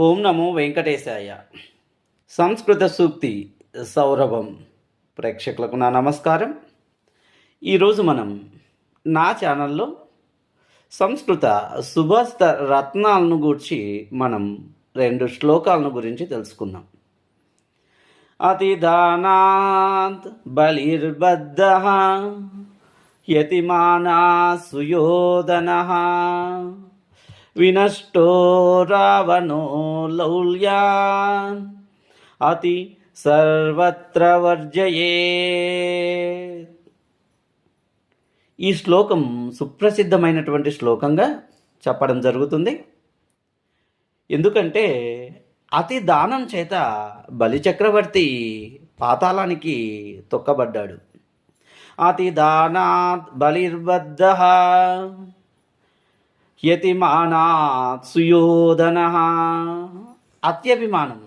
ఓం నమో వెంకటేశాయ. సంస్కృత సూక్తి సౌరభం. ప్రేక్షకులకు నా నమస్కారం. ఈరోజు మనం నా ఛానల్లో సంస్కృత సుభాస్త రత్నాలను గూర్చి మనం రెండు శ్లోకాలను గురించి తెలుసుకుందాం. అతిదానాత్ బలిర్బద్ధ యతిమానా సుయోధన వినష్టో రావణో లౌల్యాన్ అతి సర్వత్ర వర్జయే. ఈ శ్లోకం సుప్రసిద్ధమైనటువంటి శ్లోకంగా చెప్పడం జరుగుతుంది. ఎందుకంటే అతి దానం చేత బలిచక్రవర్తి పాతాళానికి తొక్కబడ్డాడు. అతి దానాత్ బలిర్బద్ధ. యతిమానాత్ సుయోధన అత్యభిమానం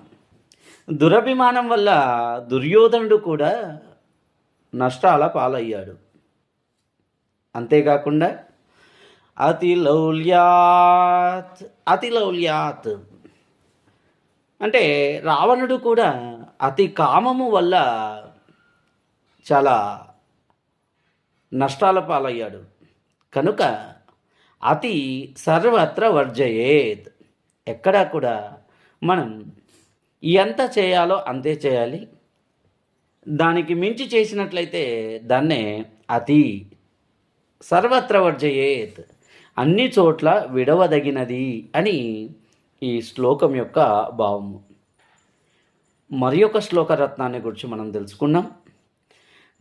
దురభిమానం వల్ల దుర్యోధనుడు కూడా నష్టాల పాలయ్యాడు. అంతేకాకుండా అతి లౌల్యాత్ అతి లౌల్యాత్ అంటే రావణుడు కూడా అతి కామము వల్ల చాలా నష్టాల పాలయ్యాడు. కనుక అతి సర్వత్ర వర్జయేత్. ఎక్కడా కూడా మనం ఎంత చేయాలో అంతే చేయాలి. దానికి మించి చేసినట్లయితే దాన్నే అతి సర్వత్ర వర్జయేత్. అన్ని చోట్ల విడవదగినది అని ఈ శ్లోకం యొక్క భావము. మరి ఒక శ్లోక రత్నాన్ని గురించి మనం తెలుసుకున్నాం.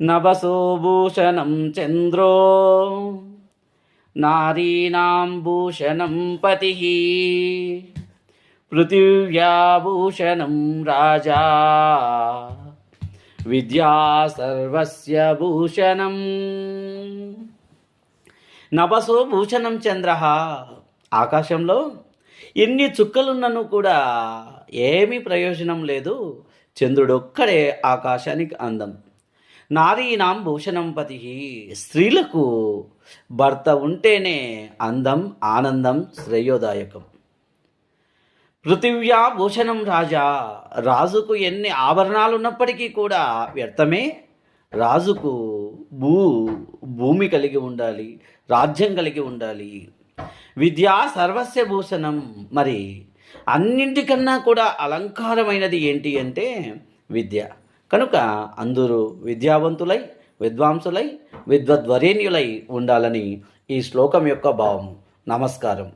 నభసోభూషణం చంద్రో నారీణాం భూషణం పతి పృథివ్యాభూషణం రాజా విద్యా సర్వస్య భూషణం నభసో భూషణం చంద్ర ఆకాశంలో ఎన్ని చుక్కలున్నను కూడా ఏమీ ప్రయోజనం లేదు. చంద్రుడొక్కడే ఆకాశానికి అందం. నారీనాం భూషణం పతి స్త్రీలకు భర్త ఉంటేనే అందం ఆనందం శ్రేయోదాయకం. పృథివ్యా భూషణం రాజా రాజుకు ఎన్ని ఆభరణాలు ఉన్నప్పటికీ కూడా వ్యర్థమే. రాజుకు భూ భూమి కలిగి ఉండాలి రాజ్యం కలిగి ఉండాలి. విద్యా సర్వస్య భూషణం. మరి అన్నింటికన్నా కూడా అలంకారమైనది ఏంటి అంటే విద్య. కనుక అందరూ విద్యావంతులై విద్వాంసులై విద్వద్వరేణ్యులై ఉండాలని ఈ శ్లోకం యొక్క భావం నమస్కారం.